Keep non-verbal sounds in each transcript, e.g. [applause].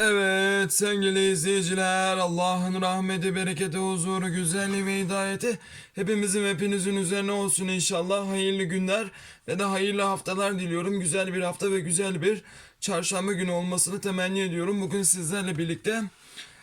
Evet sevgili izleyiciler Allah'ın rahmeti, bereketi, huzuru, güzelliği ve hidayeti hepimizin hepinizin üzerine olsun inşallah. Hayırlı günler ve de hayırlı haftalar diliyorum. Güzel bir hafta ve güzel bir çarşamba günü olmasını temenni ediyorum. Bugün sizlerle birlikte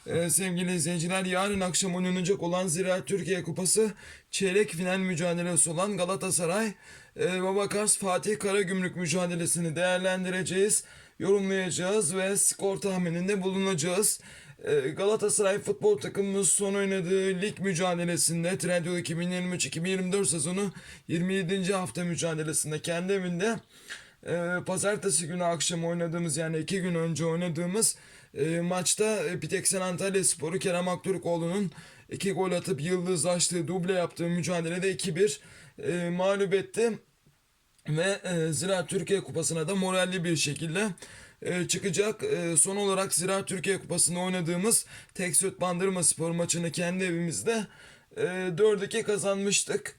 e, sevgili izleyiciler yarın akşam oynanacak olan Ziraat Türkiye Kupası çeyrek final mücadelesi olan Galatasaray e, Babakars Fatih Karagümrük mücadelesini değerlendireceğiz, yorumlayacağız ve skor tahmininde bulunacağız. E, Galatasaray futbol takımımız son oynadığı lig mücadelesinde Trendyol 2023-2024 sezonu 27. hafta mücadelesinde kendi evinde e, pazartesi günü akşam oynadığımız yani iki gün önce oynadığımız e, maçta e, Piteksen Antalya Sporu Kerem Aktürkoğlu'nun iki gol atıp yıldızlaştığı duble yaptığı mücadelede 2-1 e, mağlup etti. Ve e, Ziraat Türkiye Kupası'na da moralli bir şekilde e, çıkacak. E, son olarak Ziraat Türkiye Kupası'nda oynadığımız Tek Süt Bandırma Spor maçını kendi evimizde e, 4-2 kazanmıştık.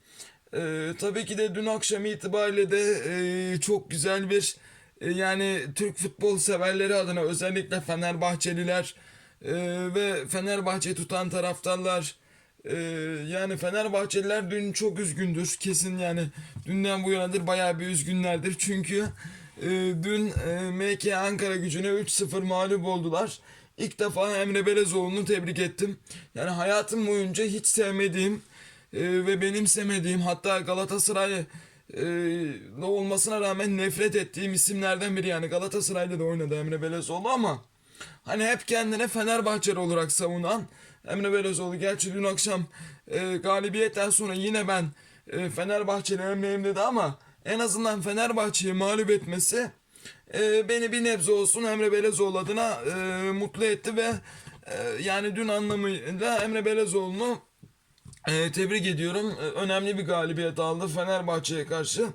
E, tabii ki de dün akşam itibariyle de e, çok güzel bir e, yani Türk futbol severleri adına özellikle Fenerbahçeliler e, ve Fenerbahçe tutan taraftarlar ee, yani Fenerbahçeliler dün çok üzgündür. Kesin yani dünden bu yanadır bayağı bir üzgünlerdir. Çünkü e, dün e, MK Ankara gücüne 3-0 mağlup oldular. İlk defa Emre Belezoğlu'nu tebrik ettim. Yani hayatım boyunca hiç sevmediğim e, ve benimsemediğim hatta Galatasaray e, olmasına rağmen nefret ettiğim isimlerden biri. Yani Galatasaray'da da oynadı Emre Belezoğlu ama Hani hep kendine Fenerbahçeli olarak savunan Emre Belözoğlu. Gerçi dün akşam e, galibiyetten sonra yine ben e, Fenerbahçeli Emre'yim dedi ama en azından Fenerbahçe'yi mağlup etmesi e, beni bir nebze olsun Emre Belezoğlu adına e, mutlu etti ve e, yani dün anlamıyla Emre Belezoğlu'nu e, tebrik ediyorum. E, önemli bir galibiyet aldı Fenerbahçe'ye karşı.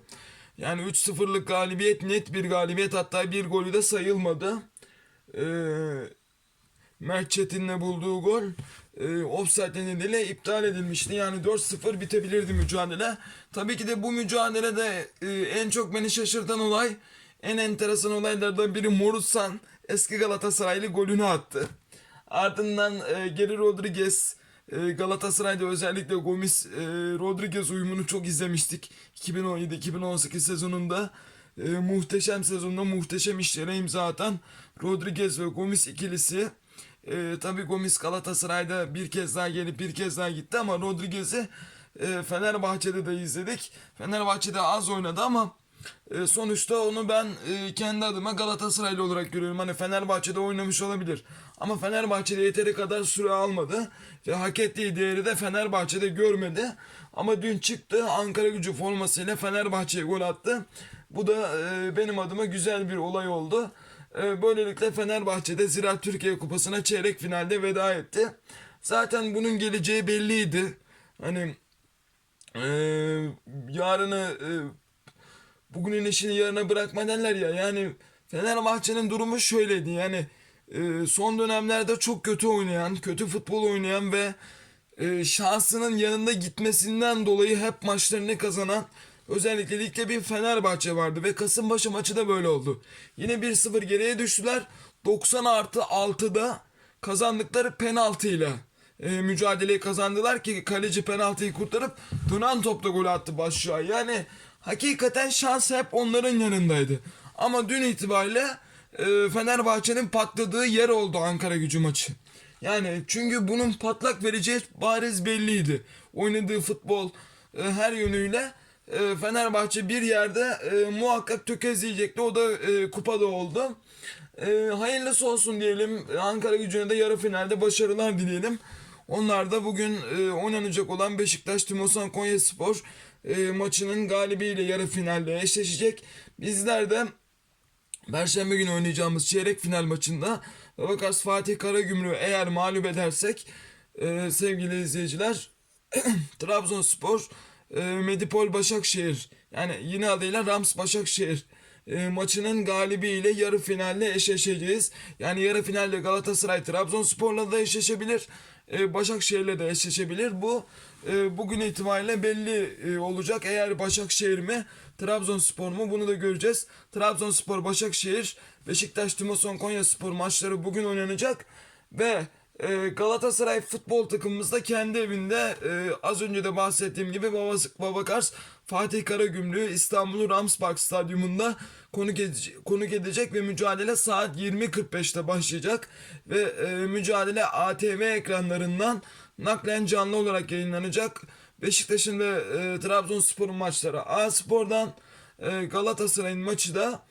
Yani 3-0'lık galibiyet net bir galibiyet hatta bir golü de sayılmadı e, Mert Çetin'le bulduğu gol e, offside nedeniyle iptal edilmişti. Yani 4-0 bitebilirdi mücadele. Tabii ki de bu mücadelede e, en çok beni şaşırtan olay, en enteresan olaylardan biri Morutsan eski Galatasaraylı golünü attı. Ardından e, Geri Rodriguez e, Galatasaray'da özellikle Gomis e, Rodriguez uyumunu çok izlemiştik. 2017-2018 sezonunda e, muhteşem sezonda muhteşem işlere imza atan Rodriguez ve Gomis ikilisi. E, tabii Gomis Galatasaray'da bir kez daha gelip bir kez daha gitti ama Rodriguez'i e, Fenerbahçe'de de izledik. Fenerbahçe'de az oynadı ama e, sonuçta onu ben e, kendi adıma Galatasaraylı olarak görüyorum. Hani Fenerbahçe'de oynamış olabilir. Ama Fenerbahçe'de yeteri kadar süre almadı. Ve hak ettiği değeri de Fenerbahçe'de görmedi. Ama dün çıktı Ankara gücü formasıyla Fenerbahçe'ye gol attı. Bu da e, benim adıma güzel bir olay oldu. E, böylelikle Fenerbahçe'de Ziraat Türkiye Kupası'na çeyrek finalde veda etti. Zaten bunun geleceği belliydi. Hani e, yarını e, bugünün işini yarına bırakma derler ya. Yani Fenerbahçe'nin durumu şöyleydi. Yani e, son dönemlerde çok kötü oynayan, kötü futbol oynayan ve şansının yanında gitmesinden dolayı hep maçlarını kazanan özellikle ligde bir Fenerbahçe vardı ve Kasımpaşa maçı da böyle oldu. Yine 1-0 geriye düştüler. 90 artı 6'da kazandıkları penaltıyla e, mücadeleyi kazandılar ki kaleci penaltıyı kurtarıp dönen topla gol attı başlığa. Yani hakikaten şans hep onların yanındaydı. Ama dün itibariyle e, Fenerbahçe'nin patladığı yer oldu Ankara gücü maçı. Yani çünkü bunun patlak vereceği bariz belliydi. Oynadığı futbol e, her yönüyle e, Fenerbahçe bir yerde e, muhakkak tökezleyecekti. O da e, kupada oldu. E, hayırlısı olsun diyelim. Ankara gücüne de yarı finalde başarılar dileyelim. Onlar da bugün e, oynanacak olan Beşiktaş Timosan Konyaspor e, maçının galibiyle yarı finalde eşleşecek. Bizler de Perşembe günü oynayacağımız çeyrek final maçında Babakas Fatih Karagümrük'ü eğer mağlup edersek e, sevgili izleyiciler [clears throat] Trabzonspor e, Medipol Başakşehir yani yine adıyla Rams Başakşehir e, maçının galibiyle yarı finalle eşleşeceğiz. Yani yarı finalde Galatasaray Trabzonspor'la da eşleşebilir. E, Başakşehir'le de eşleşebilir. Bu e, bugün itibariyle belli e, olacak. Eğer Başakşehir mi Trabzonspor mu bunu da göreceğiz. Trabzonspor, Başakşehir, Beşiktaş, Tümoson, Konyaspor maçları bugün oynanacak. Ve e, Galatasaray futbol takımımız da kendi evinde. E, az önce de bahsettiğim gibi Babası, Babakars Fatih Karagümrük İstanbul Ramspark Stadyumunda konuk, edecek, konuk edecek ve mücadele saat 20.45'te başlayacak. Ve e, mücadele ATV ekranlarından naklen canlı olarak yayınlanacak. Beşiktaş'ın ve e, Trabzonspor'un maçları A Spor'dan e, Galatasaray'ın maçı da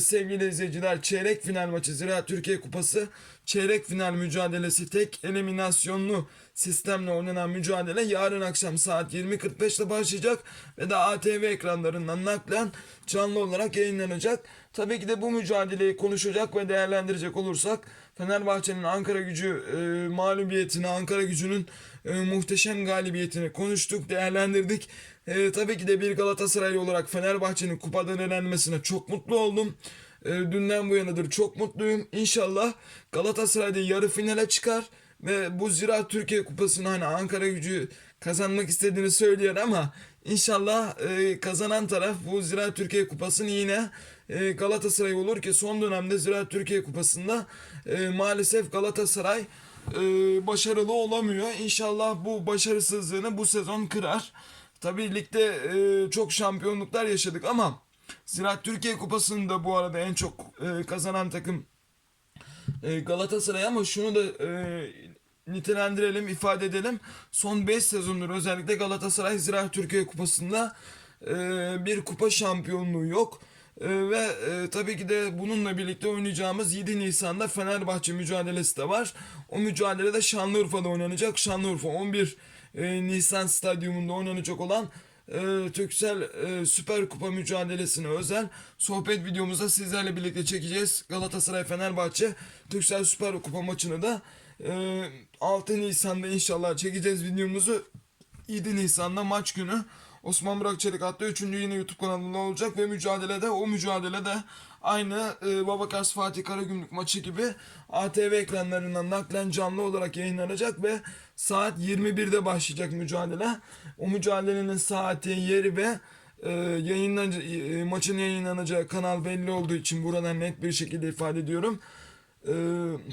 sevgili izleyiciler çeyrek final maçı Zira Türkiye Kupası çeyrek final mücadelesi tek eliminasyonlu sistemle oynanan mücadele yarın akşam saat 20.45'te başlayacak ve de ATV ekranlarından naklen canlı olarak yayınlanacak. Tabii ki de bu mücadeleyi konuşacak ve değerlendirecek olursak Fenerbahçe'nin Ankara gücü e, mağlubiyetini, Ankara gücünün e, muhteşem galibiyetini konuştuk, değerlendirdik. E, tabii ki de bir Galatasaraylı olarak Fenerbahçe'nin kupadan elenmesine çok mutlu oldum. E, dünden bu yanadır çok mutluyum. İnşallah Galatasaray'da yarı finale çıkar ve bu Ziraat Türkiye Kupası'nı hani Ankara gücü kazanmak istediğini söylüyor ama inşallah e, kazanan taraf bu Ziraat Türkiye Kupası'nı yine e, Galatasaray olur ki son dönemde Ziraat Türkiye Kupası'nda e, maalesef Galatasaray e, başarılı olamıyor. İnşallah bu başarısızlığını bu sezon kırar. Tabii ligde e, çok şampiyonluklar yaşadık ama Ziraat Türkiye Kupası'nı da bu arada en çok e, kazanan takım e, Galatasaray ama şunu da e, nitelendirelim, ifade edelim. Son 5 sezondur özellikle Galatasaray Ziraat Türkiye Kupası'nda e, bir kupa şampiyonluğu yok. E, ve e, tabii ki de bununla birlikte oynayacağımız 7 Nisan'da Fenerbahçe mücadelesi de var. O mücadelede Şanlıurfa'da oynanacak. Şanlıurfa 11 e, Nisan stadyumunda oynanacak olan e, Türksel e, Süper Kupa mücadelesine özel sohbet videomuzda sizlerle birlikte çekeceğiz. Galatasaray Fenerbahçe Türksel Süper Kupa maçını da e, 6 Nisan'da inşallah çekeceğiz videomuzu. 7 Nisan'da maç günü Osman Burak Çelik adlı 3. yine YouTube kanalında olacak ve mücadelede o mücadelede aynı e, Babakars Fatih Karagümrük maçı gibi ATV ekranlarından naklen canlı olarak yayınlanacak ve saat 21'de başlayacak mücadele. O mücadelenin saati, yeri ve e, yayınlanca, e, maçın yayınlanacağı kanal belli olduğu için buradan net bir şekilde ifade ediyorum. E,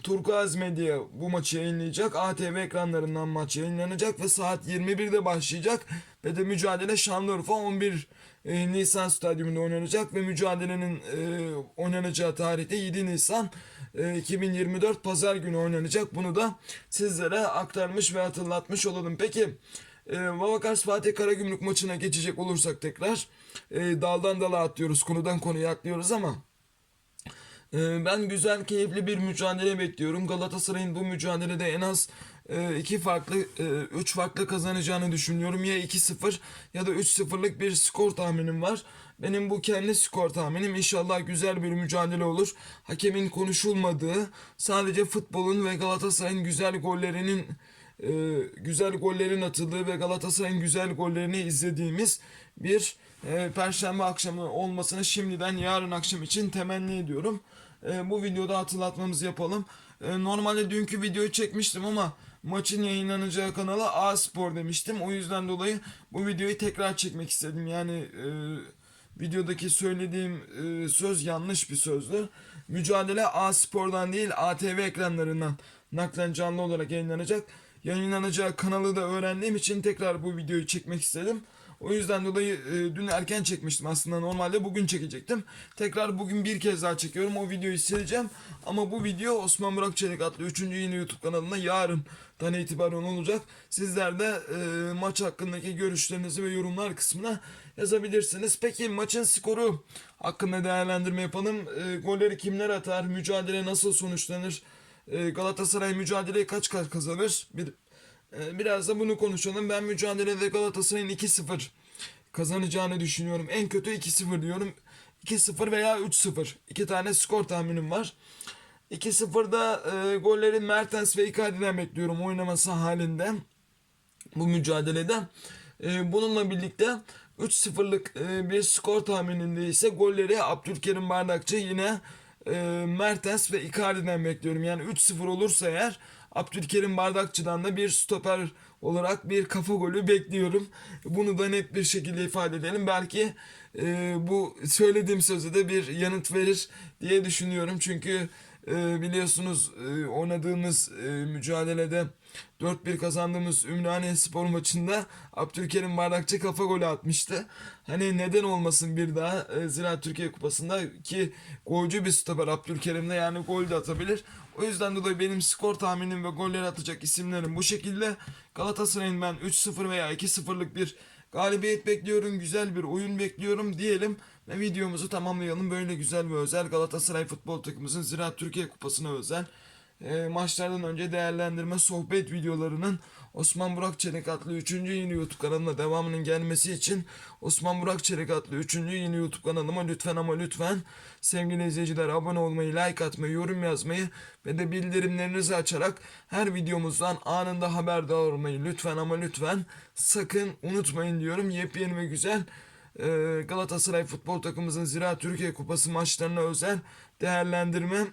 Turkuaz Medya bu maçı yayınlayacak. ATV ekranlarından maç yayınlanacak ve saat 21'de başlayacak. Ve de mücadele Şanlıurfa 11 e, Nisan stadyumunda oynanacak ve mücadelenin e, oynanacağı tarihte 7 Nisan e, 2024 Pazar günü oynanacak. Bunu da sizlere aktarmış ve hatırlatmış olalım. Peki e, Babakars Fatih Karagümrük maçına geçecek olursak tekrar e, daldan dala atlıyoruz konudan konuya atlıyoruz ama Ben güzel, keyifli bir mücadele bekliyorum. Galatasaray'ın bu mücadelede en az e, iki farklı, e, üç farklı kazanacağını düşünüyorum. Ya 2-0 ya da 3-0'lık bir skor tahminim var. Benim bu kendi skor tahminim inşallah güzel bir mücadele olur. Hakemin konuşulmadığı, sadece futbolun ve Galatasaray'ın güzel gollerinin e, güzel gollerin atıldığı ve Galatasaray'ın güzel gollerini izlediğimiz bir e, Perşembe akşamı olmasını şimdiden yarın akşam için temenni ediyorum. E, bu videoda hatırlatmamızı yapalım. E, normalde dünkü videoyu çekmiştim ama maçın yayınlanacağı kanala A Spor demiştim. O yüzden dolayı bu videoyu tekrar çekmek istedim. Yani e, videodaki söylediğim e, söz yanlış bir sözdü. Mücadele A Spor'dan değil ATV ekranlarından naklen canlı olarak yayınlanacak. Yayınlanacağı kanalı da öğrendiğim için tekrar bu videoyu çekmek istedim. O yüzden dolayı e, dün erken çekmiştim aslında normalde bugün çekecektim. Tekrar bugün bir kez daha çekiyorum o videoyu sileceğim. Ama bu video Osman Burak Çelik adlı 3. yeni YouTube kanalında yarından itibaren olacak. Sizler de e, maç hakkındaki görüşlerinizi ve yorumlar kısmına yazabilirsiniz. Peki maçın skoru hakkında değerlendirme yapalım. E, golleri kimler atar? Mücadele nasıl sonuçlanır? E, Galatasaray mücadeleyi kaç kaç kazanır? Bir Biraz da bunu konuşalım. Ben mücadelede Galatasaray'ın 2-0 kazanacağını düşünüyorum. En kötü 2-0 diyorum. 2-0 veya 3-0. İki tane skor tahminim var. 2-0'da e, golleri Mertens ve Icardi'den bekliyorum oynaması halinde bu mücadelede. E, bununla birlikte 3-0'lık e, bir skor tahmininde ise golleri Abdülkerim Bardakçı yine e, Mertens ve Icardi'den bekliyorum. Yani 3-0 olursa eğer Abdülkerim Bardakçı'dan da bir stoper olarak bir kafa golü bekliyorum. Bunu da net bir şekilde ifade edelim. Belki e, bu söylediğim sözü de bir yanıt verir diye düşünüyorum. Çünkü e, biliyorsunuz e, oynadığımız e, mücadelede 4-1 kazandığımız Ümraniye Spor maçında Abdülkerim Bardakçı kafa golü atmıştı. Hani neden olmasın bir daha e, Ziraat Türkiye Kupası'nda ki golcü bir stoper Abdülkerim de yani gol de atabilir. O yüzden dolayı benim skor tahminim ve golleri atacak isimlerim bu şekilde. Galatasaray'ın ben 3-0 veya 2-0'lık bir galibiyet bekliyorum. Güzel bir oyun bekliyorum diyelim. Ve videomuzu tamamlayalım. Böyle güzel ve özel Galatasaray futbol takımımızın Ziraat Türkiye Kupası'na özel e, maçlardan önce değerlendirme sohbet videolarının Osman Burak Çelik adlı 3. yeni YouTube kanalına devamının gelmesi için Osman Burak Çelik adlı 3. yeni YouTube kanalıma lütfen ama lütfen sevgili izleyiciler abone olmayı, like atmayı, yorum yazmayı ve de bildirimlerinizi açarak her videomuzdan anında haberdar olmayı lütfen ama lütfen sakın unutmayın diyorum. Yepyeni ve güzel e, Galatasaray futbol takımımızın Ziraat Türkiye Kupası maçlarına özel değerlendirme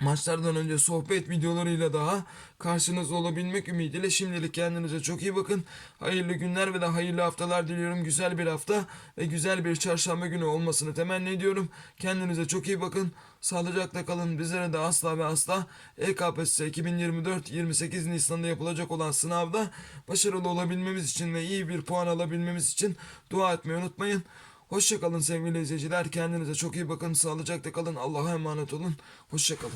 Maçlardan önce sohbet videolarıyla daha karşınızda olabilmek ümidiyle şimdilik kendinize çok iyi bakın. Hayırlı günler ve de hayırlı haftalar diliyorum. Güzel bir hafta ve güzel bir çarşamba günü olmasını temenni ediyorum. Kendinize çok iyi bakın. Sağlıcakla kalın. Bizlere de asla ve asla E EKPSS 2024 28 Nisan'da yapılacak olan sınavda başarılı olabilmemiz için ve iyi bir puan alabilmemiz için dua etmeyi unutmayın. Hoşçakalın sevgili izleyiciler. Kendinize çok iyi bakın. Sağlıcakla kalın. Allah'a emanet olun. Hoşçakalın.